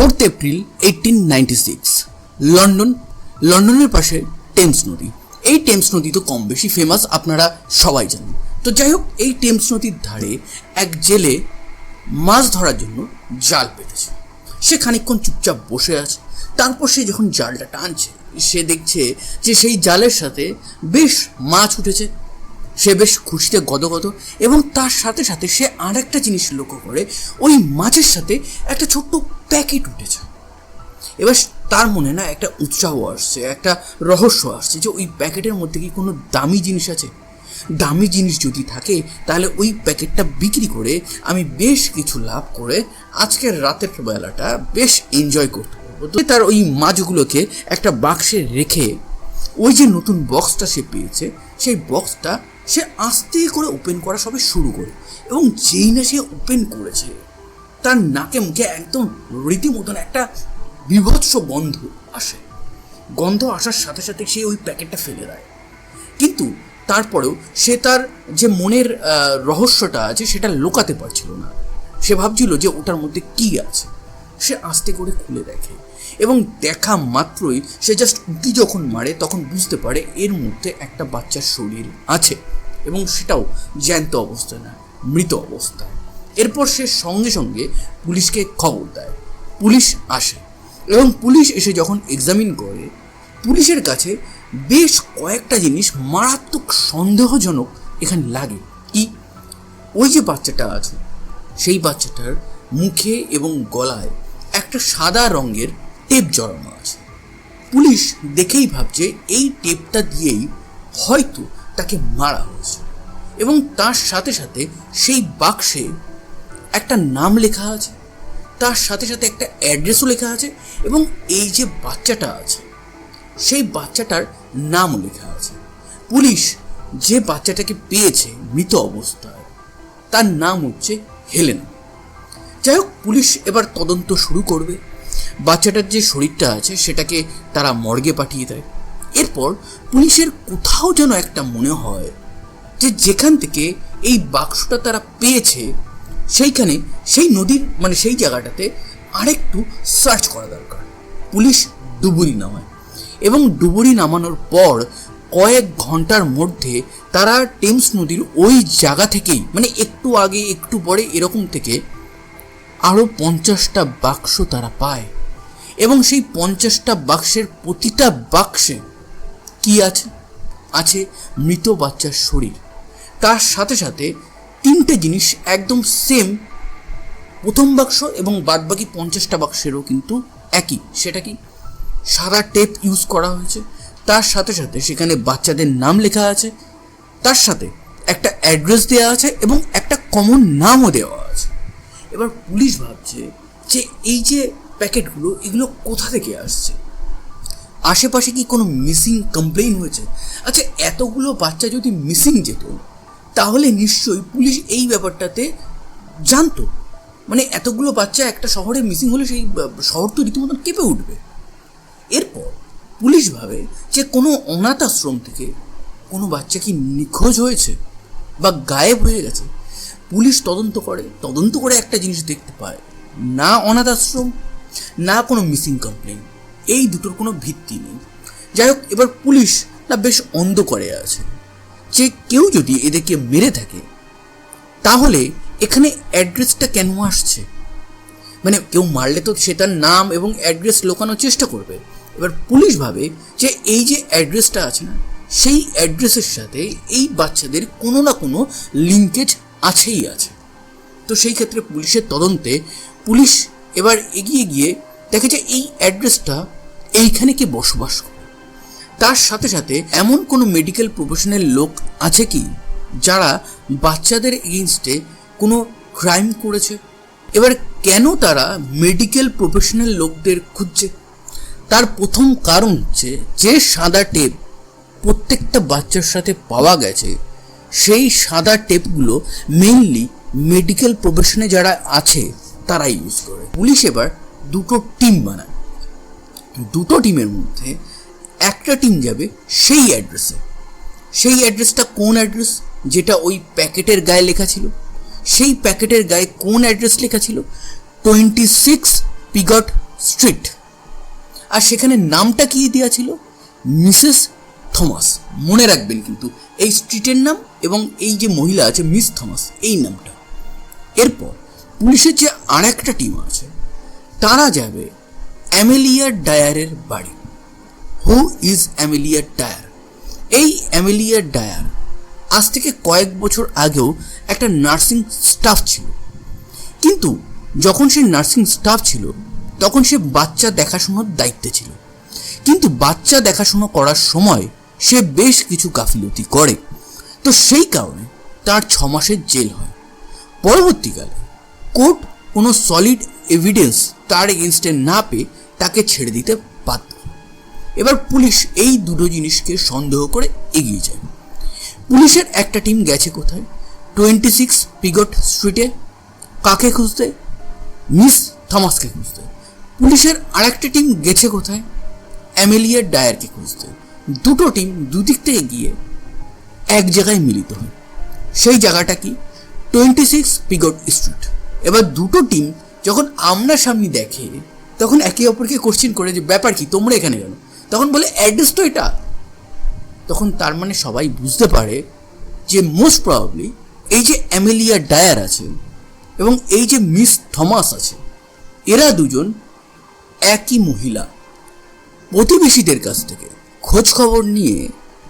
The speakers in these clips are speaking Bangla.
Fourth April eighteen ninety six, London, লন্ডনের পাশে টেমস নদী। এই টেমস নদী তো কম বেশি ফেমাস আপনারা সবাই জানেন। তো যাই হোক, এই টেমস নদীর ধারে এক জেলে মাছ ধরার জন্য জাল পেতেছে। সে খানিকক্ষণ চুপচাপ বসে আছে। তারপর সে যখন জালটা টানছে, সে দেখছে যে সেই জালের সাথে বেশ মাছ উঠেছে। সে বেশ খুশিতে গদগদ এবং তার সাথে সাথে সে আরেকটা জিনিস লক্ষ্য করে, ওই মাছের সাথে একটা ছোট্ট প্যাকেট উঠেছে। এবার তার মনে না একটা উৎসাহ আসছে, একটা রহস্য আসছে যে ওই প্যাকেটের মধ্যে কি কোনো দামি জিনিস আছে? দামি জিনিস যদি থাকে, তাহলে ওই প্যাকেটটা বিক্রি করে আমি বেশ কিছু লাভ করে আজকের রাতের বেলাটা বেশ এনজয় করতে পারব। তার ওই মাছগুলোকে একটা বাক্সে রেখে ওই যে নতুন বক্সটা সে পেয়েছে, সেই বক্সটা সে আস্তে করে ওপেন করা সবে শুরু করে এবং যেই না সে ওপেন করেছে, তার নাকে মুখে একদম রীতিমতন একটা বিভৎস গন্ধ আসে। গন্ধ আসার সাথে সাথে সে ওই প্যাকেটটা ফেলে দেয়। কিন্তু তারপরেও সে তার যে মনের রহস্যটা আছে সেটা লোকাতে পারছিল না। সে ভাবছিল যে ওটার মধ্যে কি আছে। সে আস্তে করে খুলে দেখে। এবং দেখা মাত্রই সে জাস্ট উকি যখন মারে, তখন বুঝতে পারে এর মধ্যে একটা বাচ্চার শরীর আছে এবং সেটাও জ্যান্ত অবস্থায় না, মৃত অবস্থায়। এরপর সে সঙ্গে সঙ্গে পুলিশকে খবর দেয়। পুলিশ আসে এবং পুলিশ এসে যখন এক্সামিন করে, পুলিশের কাছে বেশ কয়েকটা জিনিস মারাত্মক সন্দেহজনক এখানে লাগে। কি? ওই যে বাচ্চাটা আছে, সেই বাচ্চাটার মুখে এবং গলায় একটা সাদা রঙের টেপ জড়ানো আছে। পুলিশ দেখেই ভাবছে এই টেপটা দিয়েই হয়তো তাকে মারা হয়েছে। এবং তার সাথে সাথে সেই বাক্সে একটা নাম লেখা আছে, তার সাথে সাথে একটা অ্যাড্রেসও লেখা আছে এবং এই যে বাচ্চাটা আছে, সেই বাচ্চাটার নাম লেখা আছে। পুলিশ যে বাচ্চাটাকে পেয়েছে মৃত অবস্থায়, তার নাম হচ্ছে হেলেন। যাই হোক, পুলিশ এবার তদন্ত শুরু করবে। বাচ্চাটার যে শরীরটা আছে সেটাকে তারা মর্গে পাঠিয়ে দেয়। এরপর পুলিশের কোথাও যেন একটা মনে হয় যে যেখান থেকে এই বাক্সটা তারা পেয়েছে, সেইখানে সেই নদীর মানে সেই জায়গাটাতে আরেকটু সার্চ করা দরকার। পুলিশ ডুবুরি নামায় এবং ডুবুরি নামানোর পর কয়েক ঘণ্টার মধ্যে তারা টেমস নদীর ওই জায়গা থেকেই মানে একটু আগে, একটু পরে এরকম থেকে আরও পঞ্চাশটা বাক্স তারা পায়। এবং সেই পঞ্চাশটা বাক্সের প্রতিটা বাক্সে কি আছে? আছে মৃত বাচ্চার শরীর। তার সাথে সাথে তিনটে জিনিস একদম সেম প্রথম বাক্স এবং বাদবাকি পঞ্চাশটা বাক্সেরও কিন্তু একই। সেটা কি? সাদা টেপ ইউজ করা হয়েছে। তার সাথে সাথে সেখানে বাচ্চাদের নাম লেখা আছে। তার সাথে একটা অ্যাড্রেস দেওয়া আছে এবং একটা কমন নামও দেওয়া আছে। এবার পুলিশ ভাবছে যে এই যে প্যাকেটগুলো, এগুলো কোথা থেকে আসছে? আশেপাশে কি কোনো মিসিং কমপ্লেন হয়েছে? আচ্ছা এতগুলো বাচ্চা যদি মিসিং যেত, তাহলে নিশ্চয়ই পুলিশ এই ব্যাপারটাতে জানতো। মানে এতগুলো বাচ্চা একটা শহরে মিসিং হলে সেই শহর তো রীতিমতন কেঁপে উঠবে। এরপর পুলিশ ভাবে যে কোনো অনাথ আশ্রম থেকে কোনো বাচ্চা কি নিখোঁজ হয়েছে বা গায়েব হয়ে গেছে? পুলিশ তদন্ত করে তদন্ত করে একটা জিনিস দেখতে পায়, না অনাথ আশ্রম, না কোনো মিসিং কমপ্লেন এই দুটোর কোনো ভিত্তি নেই। যাই হোক, এবার পুলিশ না বেশ অন্ধকারে আছে। যে কেউ যদি এদেরকে মেরে থাকে, তাহলে এখানে অ্যাড্রেসটা কেন আসছে? মানে কেউ মারলে তো সে তার নাম এবং অ্যাড্রেস লোকানোর চেষ্টা করবে। এবার পুলিশ ভাবে যে এই যে অ্যাড্রেসটা আছে না, সেই অ্যাড্রেসের সাথে এই বাচ্চাদের কোনো না কোনো লিঙ্কেজ আছেই আছে। তো সেই ক্ষেত্রে পুলিশের তদন্তে পুলিশ এবার এগিয়ে গিয়ে দেখে যে এই অ্যাড্রেসটা এইখানে কে বসবাস করে। তার সাথে সাথে এমন কোনো মেডিকেল প্রফেশনাল লোক আছে কি যারা বাচ্চাদের এগেনস্টে কোনো ক্রাইম করেছে? এবার কেন তারা মেডিকেল প্রফেশনাল লোকদের খুঁজছে? তার প্রথম কারণ হচ্ছে যে সাদা টেপ প্রত্যেকটা বাচ্চার সাথে পাওয়া গেছে সেই সাদা টেপগুলো মেইনলি মেডিকেল প্রফেশনে যারা আছে তারা ইউজ করে। পুলিশ এবার দুটো টিম বানায়। দুটো টিমের মধ্যে একটা টিম যাবে সেই অ্যাড্রেসে সেই অ্যাড্রেসটা কোন অ্যাড্রেস যেটা ওই প্যাকেটের গায়ে লেখা ছিল। সেই প্যাকেটের গায়ে কোন অ্যাড্রেস লেখা ছিল? টোয়েন্টি সিক্স পিগট স্ট্রিট আর সেখানে নামটা কি দেওয়া ছিল? মিসেস থমাস, মনে রাখবেন কিন্তু, এই স্ট্রিটের নাম এবং এই যে মহিলা আছে মিস থমাস, এই নামটা। এরপর, পুলিশের যে আর একটা টিম আছে, তারা যাবে অ্যামেলিয়া ডায়ারের বাড়ি। হু ইজ অ্যামেলিয়া ডায়ার এই অ্যামেলিয়া ডায়ার আজ থেকে কয়েক বছর আগেও একটা নার্সিং স্টাফ ছিল। কিন্তু যখন সে নার্সিং স্টাফ ছিল, তখন সে বাচ্চা দেখাশোনার দায়িত্বে ছিল। কিন্তু বাচ্চা দেখাশোনা করার সময় সে বেশ কিছু গাফিলতি করে। তো সেই কারণে তার ছ মাসের জেল হয়। পরবর্তীকালে কোর্ট কোনো সলিড এভিডেন্স তার এগেনস্টে না পেয়ে তাকে ছেড়ে দিতে বাধ্য এবার পুলিশ এই দুটো জিনিসকে সন্দেহ করে এগিয়ে যায়। পুলিশের একটা টিম গেছে কোথায়? টোয়েন্টি সিক্স পিগট স্ট্রিটে কাকে খুঁজতে? মিস থমাসকে খুঁজতে। পুলিশের আরেকটা টিম গেছে কোথায়? অ্যামেলিয়া ডায়ারকে খুঁজতে। দুটো টিম দুদিক থেকে গিয়ে এক জায়গায় মিলিত হয়। সেই জায়গাটা কি? টোয়েন্টি সিক্স পিগট স্ট্রিট এবার দুটো টিম যখন আমরা সামনে দেখে, তখন একে অপরকে কোশ্চেন করে যে, ব্যাপার কি? তোমরা এখানে কেন? তখন বলে, অ্যাড্রেস তো এটা। তখন তার মানে সবাই বুঝতে পারে যে মোস্ট প্রবাবলি এই যে অ্যামেলিয়া ডায়ার আছে এবং এই যে মিস থমাস আছে, এরা দুজন একই মহিলা। প্রতিবেশীদের কাছ থেকে খোঁজ খবর নিয়ে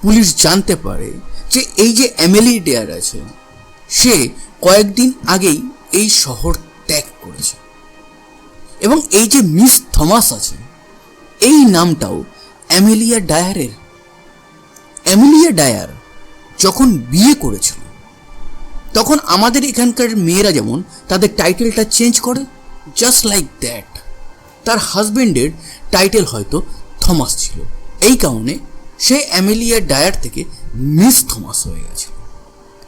পুলিশ জানতে পারে যে এই যে এমএলএ ডেয়ার আছে, সে কয়েকদিন আগেই এই শহর ত্যাগ করেছে। এবং এই যে মিস থমাস আছে, এই নামটাও অ্যামেলিয়া ডায়ারের। অ্যামেলিয়া ডায়ার যখন বিয়ে করেছিল, তখন আমাদের এখানকার মেয়েরা যেমন তাদের টাইটেলটা চেঞ্জ করে জাস্ট লাইক দ্যাট তার হাজবেন্ডের টাইটেল হয়তো থমাস ছিল। এই কারণে সে অ্যামেলিয়া ডায়ার থেকে মিস থমাস হয়ে গেছিল।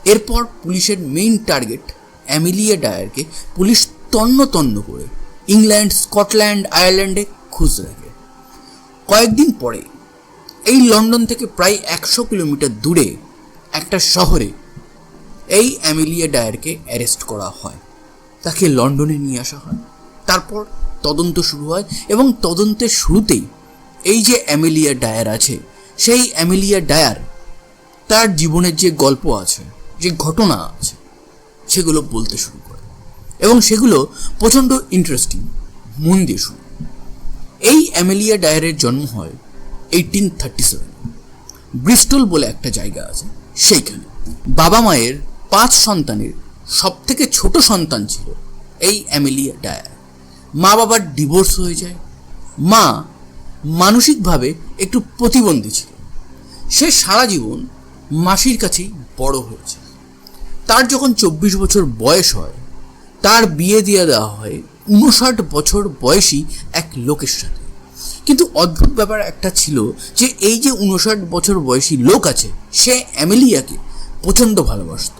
এরপর পুলিশের মেইন টার্গেট অ্যামেলিয়া ডায়ারকে পুলিশ তন্ন তন্ন করে ইংল্যান্ড, স্কটল্যান্ড, আয়ারল্যান্ডে খুঁজ রাখে কয়েকদিন পরে এই লন্ডন থেকে প্রায় একশো কিলোমিটার দূরে একটা শহরে এই অ্যামেলিয়া ডায়ারকে অ্যারেস্ট করা হয়। তাকে লন্ডনে নিয়ে আসা হয়। তারপর তদন্ত শুরু হয় এবং তদন্তের শুরুতেই এই যে অ্যামেলিয়া ডায়ার আছে, সেই অ্যামেলিয়া ডায়ার তার জীবনের যে গল্প আছে, যে ঘটনা আছে, সেগুলো বলতে শুরু করে এবং সেগুলো প্রচণ্ড ইন্টারেস্টিং মন দিয়ে শুরু এই অ্যামেলিয়া ডায়ারের জন্ম হয় এইটিন থার্টি সেভেন ব্রিস্টল বলে একটা জায়গা আছে, সেইখানে। বাবা মায়ের পাঁচ সন্তানের সব থেকে ছোট সন্তান ছিল এই অ্যামেলিয়া ডায়ার। মা বাবার ডিভোর্স হয়ে যায়, মা মানসিকভাবে একটু প্রতিবন্ধী ছিল। সে সারা জীবন মাসির কাছেই বড় হয়েছে। তার যখন চব্বিশ বছর বয়স হয়, তার বিয়ে দিয়ে দেওয়া হয় উনষাট বছর বয়সী এক লোকের সাথে। কিন্তু অদ্ভুত ব্যাপার একটা ছিল যে এই যে উনষাট বছর বয়সী লোক আছে, সে অ্যামেলিয়াকে প্রচণ্ড ভালোবাসত।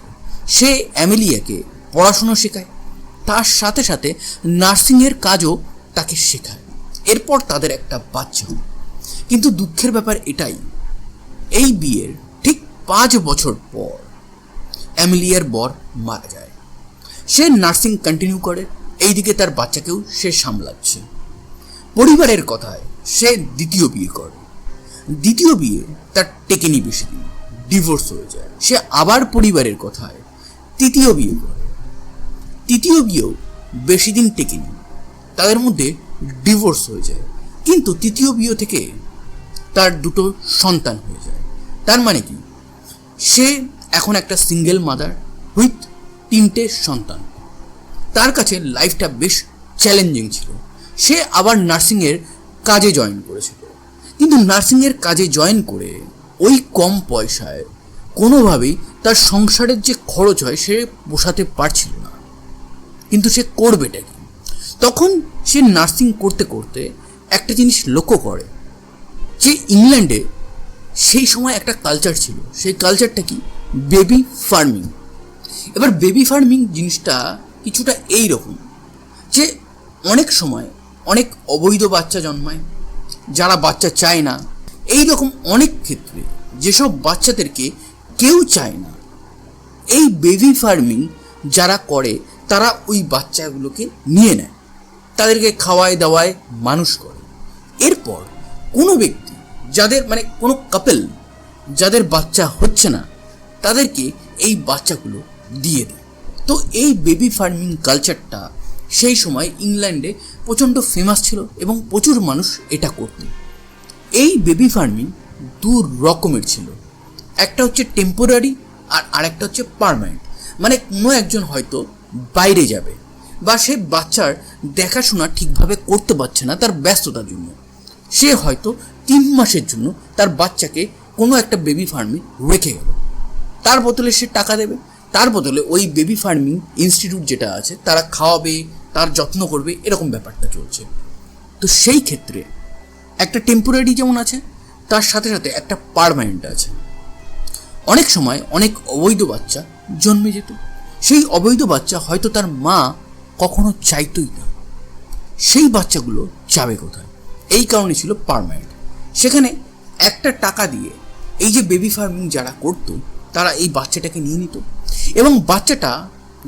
সে অ্যামেলিয়াকে পড়াশুনো শেখায়, তার সাথে সাথে নার্সিংয়ের কাজও তাকে শেখায়। এরপর তাদের একটা বাচ্চা। কিন্তু দুঃখের ব্যাপার এটাই, এই বিয়ের ঠিক পাঁচ বছর পর অ্যামেলিয়ার বর মারা যায়। সে নার্সিং কন্টিনিউ করে, এইদিকে তার বাচ্চাকেও সে সামলাচ্ছে। পরিবারের কথায় সে দ্বিতীয় বিয়ে করে। দ্বিতীয় বিয়ে তার টেকেনি বেশি দিন, ডিভোর্স হয়ে যায়। সে আবার পরিবারের কথায় তৃতীয় বিয়ে করে। তৃতীয় বিয়েও বেশি দিন টেকেনি। তাদের মধ্যে ডিভোর্স হয়ে যায়। কিন্তু তৃতীয় বিয়ে থেকে তার দুটো সন্তান হয়ে যায়। তার মানে কি? সে এখন একটা সিঙ্গেল মাদার উইথ তিনটে সন্তান। তার কাছে লাইফটা বেশ চ্যালেঞ্জিং ছিল। সে আবার নার্সিংয়ের কাজে জয়েন করেছিল। কিন্তু নার্সিংয়ের কাজে জয়েন করে ওই কম পয়সায় কোনোভাবেই তার সংসারের যে খরচ হয় সে পোষাতে পারছিল না। কিন্তু সে করবেটা কি? তখন সে নার্সিং করতে করতে একটা জিনিস লক্ষ্য করে, যে ইংল্যান্ডে সেই সময় একটা কালচার ছিল। সেই কালচারটা কি? বেবি ফার্মিং এবার বেবি ফার্মিং জিনিসটা কিছুটা এই রকম, যে অনেক সময় অনেক অবৈধ বাচ্চা জন্মায়, যারা বাচ্চা চায় না। এই রকম অনেক ক্ষেত্রে যেসব বাচ্চাদেরকে কেউ চায় না, এই বেবি ফার্মিং যারা করে, তারা ওই বাচ্চাগুলোকে নিয়ে নেয়। তাদেরকে খাওয়ায় দাওয়ায় মানুষ করে। এরপর কোনো ব্যক্তি যাদের মানে কোনো কাপেল যাদের বাচ্চা হচ্ছে না, তাদেরকে এই বাচ্চাগুলো দিয়ে দেয়। তো এই বেবি ফার্মিং কালচারটা সেই সময় ইংল্যান্ডে প্রচণ্ড ফেমাস ছিল এবং প্রচুর মানুষ এটা করত এই বেবি ফার্মিং দু রকমের ছিল। একটা হচ্ছে টেম্পোরারি আর আরেকটা হচ্ছে পারমানেন্ট মানে কোনো একজন হয়তো বাইরে যাবে। বা সে বাচ্চার দেখাশোনা ঠিকভাবে করতে পারছে না তার ব্যস্ততার জন্য। সে হয়তো তিন মাসের জন্য তার বাচ্চাকে কোনো একটা বেবি ফার্মে রেখে গেল। তার বদলে সে টাকা দেবে। তার বদলে ওই বেবি ফার্মিং ইনস্টিটিউট যেটা আছে, তারা খাওয়াবে, তার যত্ন করবে, এরকম ব্যাপারটা চলছে। তো সেই ক্ষেত্রে একটা টেম্পোরারি যেমন আছে, তার সাথে সাথে একটা পারমানেন্ট আছে। অনেক সময় অনেক অবৈধ বাচ্চা জন্মে যেত। সেই অবৈধ বাচ্চা হয়তো তার মা কখনো চাইতই না। সেই বাচ্চাগুলো যাবে কোথায়? এই কারণে ছিল পারমানেন্ট সেখানে একটা টাকা দিয়ে এই যে বেবি ফার্মিং যারা করতো, তারা এই বাচ্চাটাকে নিয়ে নিত। এবং বাচ্চাটা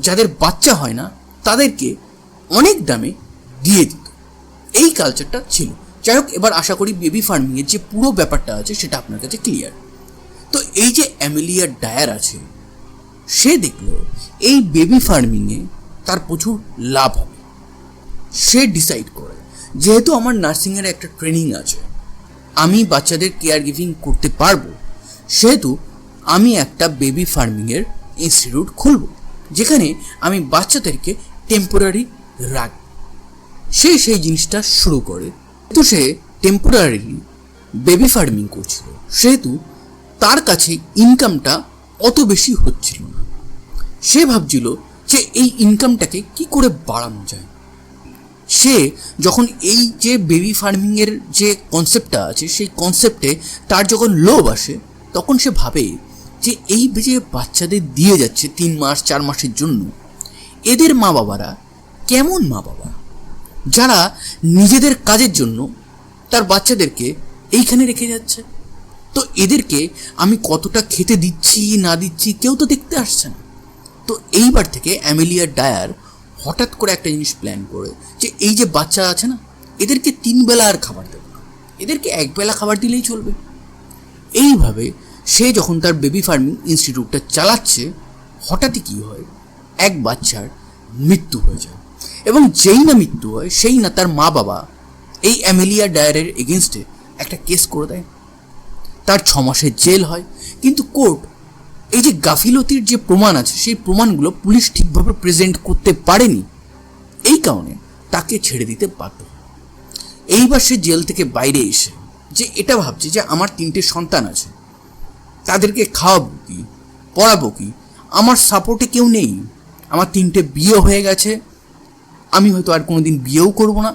যাদের বাচ্চা হয় না, তাদেরকে অনেক দামে দিয়ে দিত। এই কালচারটা ছিল। যাই হোক, এবার আশা করি বেবি ফার্মিংয়ের যে পুরো ব্যাপারটা আছে, সেটা আপনার কাছে ক্লিয়ার তো এই যে অ্যামেলিয়া ডায়ার আছে, সে দেখল এই বেবি ফার্মিংয়ে প্রচুর লাভ হবে। সে ডিসাইড করে, যেহেতু আমার নার্সিংয়ের একটা ট্রেনিং আছে, আমি বাচ্চাদের কেয়ার গিভিং করতে পারব, সেহেতু আমি একটা বেবি ফার্মিংয়ের ইনস্টিটিউট খুলব, যেখানে আমি বাচ্চাদেরকে টেম্পোরারি রাখব। সে সেই জিনিসটা শুরু করে। তো সে টেম্পোরারি বেবি ফার্মিং করছিল, সেহেতু তার কাছে ইনকামটা অত বেশি হচ্ছিল না। সে ভাবছিল যে এই ইনকামটাকে কি করে বাড়ানো যায়? সে যখন এই যে বেবি ফার্মিংয়ের যে কনসেপ্টটা আছে, সেই কনসেপ্টে তার যখন লোভ আসে, তখন সে ভাবে যে এই যে বাচ্চাদের দিয়ে যাচ্ছে তিন মাস, চার মাসের জন্য, এদের মা বাবারা কেমন মা বাবা যারা নিজেদের কাজের জন্য তার বাচ্চাদেরকে এইখানে রেখে যাচ্ছে। তো এদেরকে আমি কতটা খেতে দিচ্ছি, না দিচ্ছি কেউ তো দেখতে আসছে না। তো এইবার থেকে অ্যামেলিয়া ডায়ার হঠাৎ করে একটা জিনিস প্ল্যান করে যে এই যে বাচ্চা আছে না, এদেরকে তিন বেলা আর খাবার দেবে না। এদেরকে এক বেলা খাবার দিলেই চলবে। এইভাবে সে যখন তার বেবি ফার্মিং ইনস্টিটিউটটা চালাচ্ছে, হঠাৎই কী হয়? এক বাচ্চার মৃত্যু হয়ে যায়। এবং যেই না মৃত্যু হয়, সেই না তার মা বাবা এই অ্যামেলিয়া ডায়ারের এগেনস্টে একটা কেস করে দেয়। তার ছ মাসের জেল হয়, কিন্তু কোর্ট এই যে গাফিলতির যে প্রমাণ আছে, সেই প্রমাণগুলো পুলিশ ঠিকভাবে প্রেজেন্ট করতে পারেনি, এই কারণে তাকে ছেড়ে দিতে বাধ্য এইবার সে জেল থেকে বাইরে এসে যে এটা ভাবছে যে আমার তিনটে সন্তান আছে, তাদেরকে খাওয়াবো কি, পড়াবো কি, আমার সাপোর্টে কেউ নেই, আমার তিনটে বিয়ে হয়ে গেছে, আমি হয়তো আর কোনোদিন বিয়েও করব না,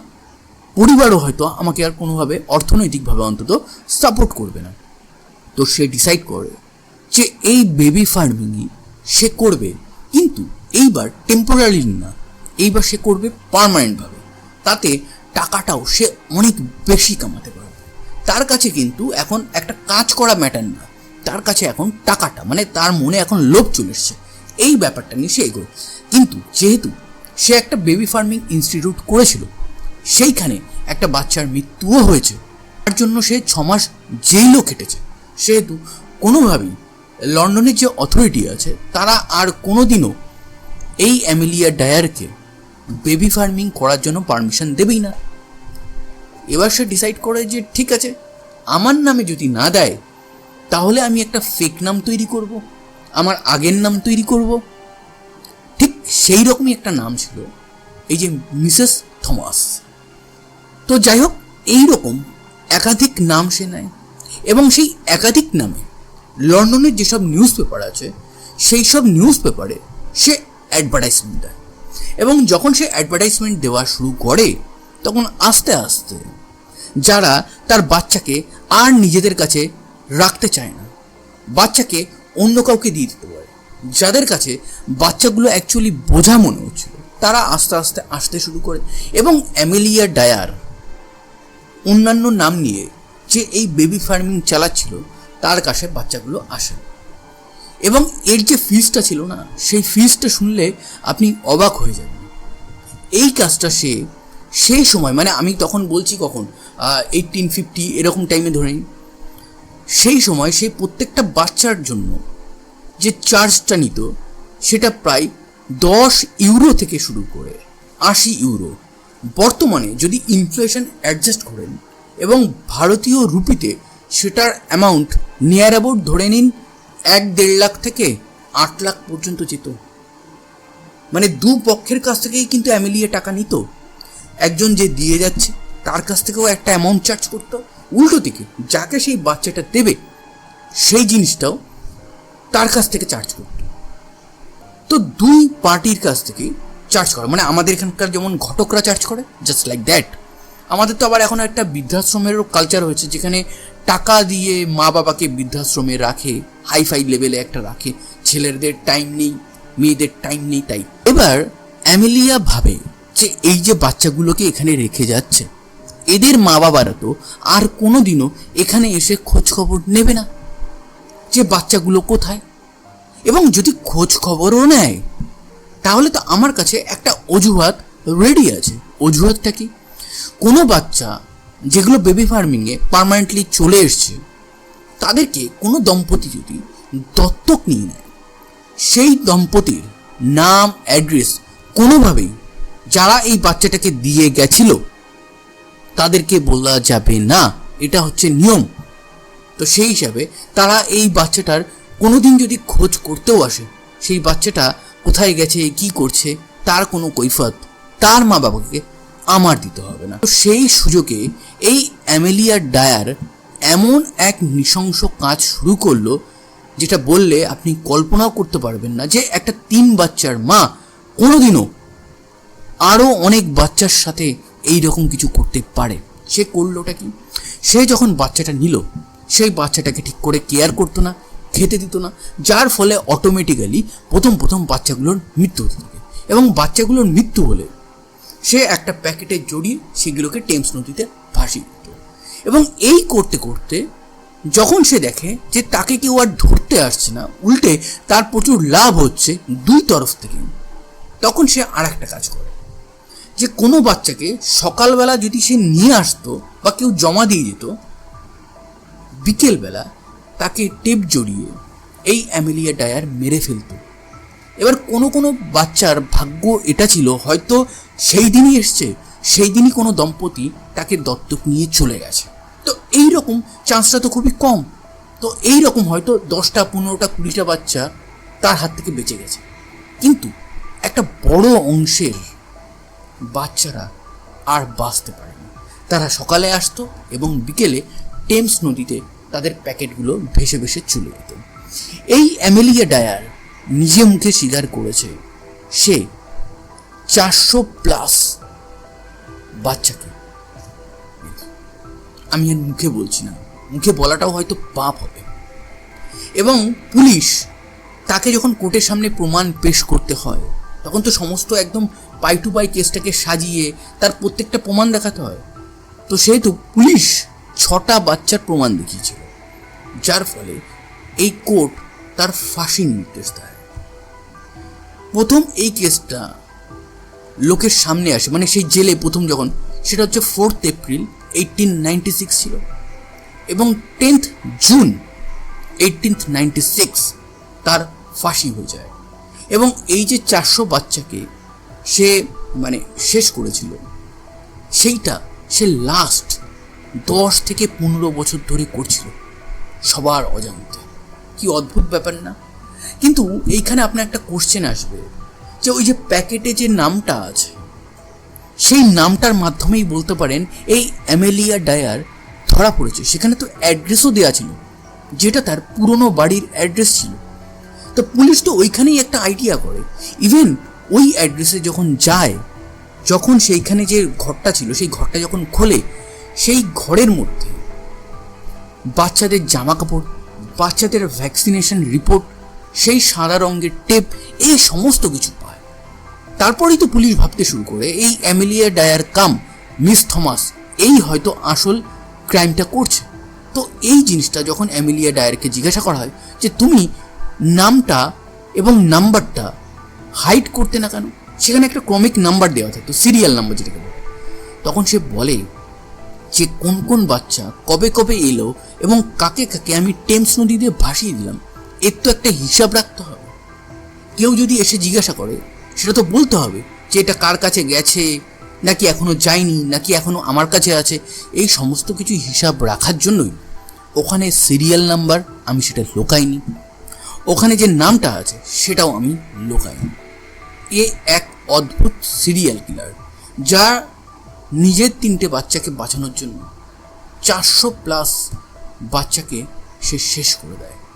পরিবারও হয়তো আমাকে আর কোনোভাবে অর্থনৈতিকভাবে অন্তত সাপোর্ট করবে না। তো সে ডিসাইড করে যে এই বেবি ফার্মিংই সে করবে, কিন্তু এইবার টেম্পোরারি না, এইবার সে করবে পারমানেন্টভাবে তাতে টাকাটাও সে অনেক বেশি কামাতে পারবে। তার কাছে কিন্তু এখন একটা কাজ করা ম্যাটার না, তার কাছে এখন টাকাটা মানে তার মনে এখন লোভ চলে এসছে। এই ব্যাপারটা নিয়ে সে এগোয়। কিন্তু যেহেতু সে একটা বেবি ফার্মিং ইনস্টিটিউট করেছিল, সেইখানে একটা বাচ্চার মৃত্যুও হয়েছে। তার জন্য সে ছমাস মাস জেলও কেটেছে সেহেতু কোনোভাবেই লন্ডনের যে অথরিটি আছে, তারা আর কোনোদিনও এই অ্যামিলিয়া ডায়ারকে বেবি ফার্মিং করার জন্য পারমিশন দেবেই না। এবার সে ডিসাইড করে যে, ঠিক আছে, আমার নামে যদি না দেয়, তাহলে আমি একটা ফেক নাম তৈরি করব, আমার আগের নাম তৈরি করব। ঠিক সেই রকমই একটা নাম ছিল, এই যে মিসেস থমাস। তো যাই হোক এই রকম একাধিক নাম সে নেয় এবং সেই একাধিক নামে লন্ডনের যেসব নিউজ পেপার আছে, সেই সব নিউজ পেপারে সে অ্যাডভার্টাইজমেন্ট দেয়। এবং যখন সে অ্যাডভার্টাইজমেন্ট দেওয়া শুরু করে, তখন আস্তে আস্তে যারা তার বাচ্চাকে আর নিজেদের কাছে রাখতে চায় না, বাচ্চাকে অন্য কাউকে দিয়ে দিতে পারে, যাদের কাছে বাচ্চাগুলো অ্যাকচুয়ালি বোঝা মনে হচ্ছিল, তারা আস্তে আস্তে আসতে শুরু করে। এবং অ্যামেলিয়া ডায়ার অন্যান্য নাম নিয়ে যে এই বেবি ফার্মিং চালাচ্ছিল তার কাছে বাচ্চাগুলো আসে। এবং এর যে ফিজটা ছিল না, সেই ফিজটা শুনলে আপনি অবাক হয়ে যাবেন। এই কাজটা সে, সেই সময় মানে আমি তখন বলছি কখন এইটিন ফিফটি এরকম টাইমে ধরে নিন, সেই সময় সে প্রত্যেকটা বাচ্চার জন্য যে চার্জটা নিত, সেটা প্রায় দশ ইউরো থেকে শুরু করে আশি ইউরো বর্তমানে যদি ইনফ্লেশন অ্যাডজাস্ট করেন এবং ভারতীয় রুপিতে সেটার অ্যামাউন্ট নিয়ার অ্যাবাউট ধরে নিন, এক দেড় লাখ থেকে আট লাখ পর্যন্ত যেত। মানে দু পক্ষের কাছ থেকেই কিন্তু অ্যামিলিয়ে টাকা নিত। একজন যে দিয়ে যাচ্ছে, তার কাছ থেকেও একটা অ্যামাউন্ট চার্জ করতো। উল্টো দিকে, যাকে সেই বাচ্চাটা দেবে, সেই জিনিসটাও তার কাছ থেকে চার্জ করতো। তো দুই পার্টির কাছ থেকে চার্জ করে। মানে আমাদের এখানকার যেমন ঘটকরা চার্জ করে জাস্ট লাইক দ্যাট আমাদের তো আবার এখন একটা বৃদ্ধাশ্রমেরও কালচার হয়েছে, যেখানে টাকা দিয়ে মা বাবাকে বৃদ্ধাশ্রমে রাখে হাই হাইফাই লেভেলে একটা রাখে। ছেলেদের টাইম নেই, মেয়েদের টাইম নেই তাই। এবার অ্যামেলিয়া ভাবে যে এই যে বাচ্চাগুলোকে এখানে রেখে যাচ্ছে, এদের মা বাবারা তো আর কোনো দিনও এখানে এসে খোঁজ খবর নেবে না যে বাচ্চাগুলো কোথায়। এবং যদি খোঁজ খবরও নেয়, তাহলে তো আমার কাছে একটা অজুহাত রেডি আছে। অজুহাতটা কি? কোনো বাচ্চা যেগুলো বেবি ফার্মিংয়ে পার্মানেন্টলি চলে এসছে, তাদেরকে কোনো দম্পতি যদি দত্তক নিয়ে নেয়, সেই দম্পতির নাম অ্যাড্রেস কোনোভাবেই যারা এই বাচ্চাটাকে দিয়ে গেছিল, তাদেরকে বলা যাবে না। এটা হচ্ছে নিয়ম। তো সেই হিসাবে তারা এই বাচ্চাটার কোনোদিন যদি খোঁজ করতেও আসে, সেই বাচ্চাটা কোথায় গেছে, কি করছে, তার কোনো কৈফত তার মা বাবাকে আমার দিতে হবে না। তো সেই সুযোগে এই অ্যামেলিয়া ডায়ার এমন এক নৃশংস কাজ শুরু করল, যেটা বললে আপনি কল্পনাও করতে পারবেন না যে একটা তিন বাচ্চার মা কোনোদিনও আরও অনেক বাচ্চার সাথে এই রকম কিছু করতে পারে। সে করলোটা কি? সে যখন বাচ্চাটা নিল, সেই বাচ্চাটাকে ঠিক করে কেয়ার করতো না, খেতে দিত না, যার ফলে অটোমেটিক্যালি প্রথম প্রথম বাচ্চাগুলোর মৃত্যু হতে থাকে। এবং বাচ্চাগুলোর মৃত্যু হলে সে একটা প্যাকেটে জড়িয়ে সেগুলোকে টেমস নদীতে ভাসিয়ে দিত। এবং এই করতে করতে যখন সে দেখে যে তাকে কেউ আর ধরতে আসছে না, উল্টে তার প্রচুর লাভ হচ্ছে দুই তরফ থেকে, তখন সে আর একটা কাজ করে। যে কোনো বাচ্চাকে সকালবেলা যদি সে নিয়ে আসতো বা কেউ জমা দিয়ে যেত বিকেলবেলা তাকে টেপ জড়িয়ে এই অ্যামেলিয়া ডায়ার মেরে ফেলতো। এবার কোনো কোনো বাচ্চার ভাগ্য এটা ছিল, হয়তো সেই দিনই এসছে, সেই দিনই কোনো দম্পতি তাকে দত্তক নিয়ে চলে গেছে। তো এই রকম চান্সটা তো খুবই কম। তো এই রকম হয়তো দশটা, পনেরোটা, কুড়িটা বাচ্চা তার হাত থেকে বেঁচে গেছে। কিন্তু একটা বড় অংশের বাচ্চারা আর বাঁচতে পারেনি তারা সকালে আসতো এবং বিকেলে টেমস নদীতে তাদের প্যাকেটগুলো ভেসে ভেসে চলে যেত। এই অ্যামেলিয়া ডায়ার নিজে মুখে স্বীকার করেছে। সে চারশো প্লাস বাচ্চাকে। আমি আর মুখে বলছি না। মুখে বলাটাও হয়তো পাপ হবে। এবং পুলিশ তাকে যখন কোর্টের সামনে প্রমাণ পেশ করতে হয়, তখন তো সমস্ত একদম পাই টু পাই কেসটাকে সাজিয়ে তার প্রত্যেকটা প্রমাণ দেখাতে হয়। তো সেহেতু পুলিশ ছটা বাচ্চার প্রমাণ দেখিয়েছিল। যার ফলে এই কোর্ট তার ফাঁসির নির্দেশ দেয়। প্রথম এই কেসটা লোকের সামনে আসে মানে সেই জেলে প্রথম যখন, সেটা হচ্ছে fourth April eighteen ninety six ছিল। এবং tenth June eighteenth ninety six তার ফাঁসি হয়ে যায়। এবং এই যে চারশো বাচ্চাকে সে মানে শেষ করেছিল, সেইটা সে লাস্ট দশ থেকে পনেরো বছর ধরে করছিল। সবার অজান্তে। কি অদ্ভুত ব্যাপার না? কিন্তু এইখানে আপনার একটা কোশ্চেন আসবে, যে ওই যে প্যাকেটে যে নামটা আছে, সেই নামটার মাধ্যমেই বলতে পারেন এই অ্যামেলিয়া ডায়ার ধরা পড়েছে। সেখানে তো অ্যাড্রেসও দেওয়া ছিল, যেটা তার পুরনো বাড়ির অ্যাড্রেস ছিল। তো পুলিশ তো ওইখানেই একটা আইডিয়া করে। ইভেন ওই অ্যাড্রেসে যখন যায়, যখন সেইখানে যে ঘরটা ছিল, সেই ঘরটা যখন খোলে, সেই ঘরের মধ্যে বাচ্চাদের জামা কাপড় বাচ্চাদের ভ্যাকসিনেশন রিপোর্ট সেই সাদা রঙের টেপ, এই সমস্ত কিছু পায়। তারপরেই তো পুলিশ ভাবতে শুরু করে, এই Amelia Dyer cum, Miss Thomas, এই হয়তো আসল ক্রাইমটা করছে। তো এই জিনিসটা যখন অ্যামিলিয়া ডায়ারকে জিজ্ঞাসা করা হয় যে, তুমি নামটা এবং নাম্বারটা হাইড করতে না কেন? সেখানে একটা ক্রমিক নাম্বার দেওয়া থাকতো সিরিয়াল নাম্বার যেটাকে বলে। তখন সে বলে যে, কোন কোন বাচ্চা কবে কবে এলো এবং কাকে কাকে আমি টেমস নদী দিয়ে ভাসিয়ে দিলাম। এর তো একটা হিসাব রাখতে হবে। কেউ যদি এসে জিজ্ঞাসা করে, সেটা তো বলতে হবে যে এটা কার কাছে গেছে, নাকি এখনও যায়নি, নাকি এখনও আমার কাছে আছে। এই সমস্ত কিছু হিসাব রাখার জন্যই ওখানে সিরিয়াল নাম্বার আমি সেটা লোকাইনি। ওখানে যে নামটা আছে, সেটাও আমি লোকাইনি। এ এক অদ্ভুত সিরিয়াল কিলার যা নিজের তিনটে বাচ্চাকে বাঁচানোর জন্য চারশো প্লাস বাচ্চাকে সে শেষ করে দেয়।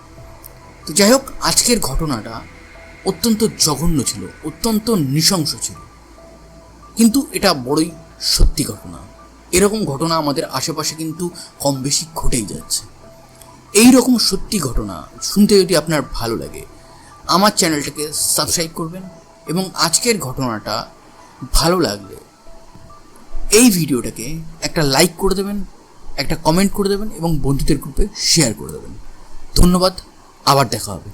তো যাই হোক, আজকের ঘটনাটা অত্যন্ত জঘন্য ছিল, অত্যন্ত নৃশংস ছিল। কিন্তু এটা বড়ই সত্যি ঘটনা। এরকম ঘটনা আমাদের আশেপাশে কিন্তু কম বেশি ঘটেই যাচ্ছে। এই রকম সত্যি ঘটনা শুনতে যদি আপনার ভালো লাগে, আমার চ্যানেলটাকে সাবস্ক্রাইব করবেন এবং আজকের ঘটনাটা ভালো লাগলে এই ভিডিওটাকে একটা লাইক করে দেবেন, একটা কমেন্ট করে দেবেন এবং বন্ধুদের গ্রুপে শেয়ার করে দেবেন। ধন্যবাদ আবার দেখা হবে।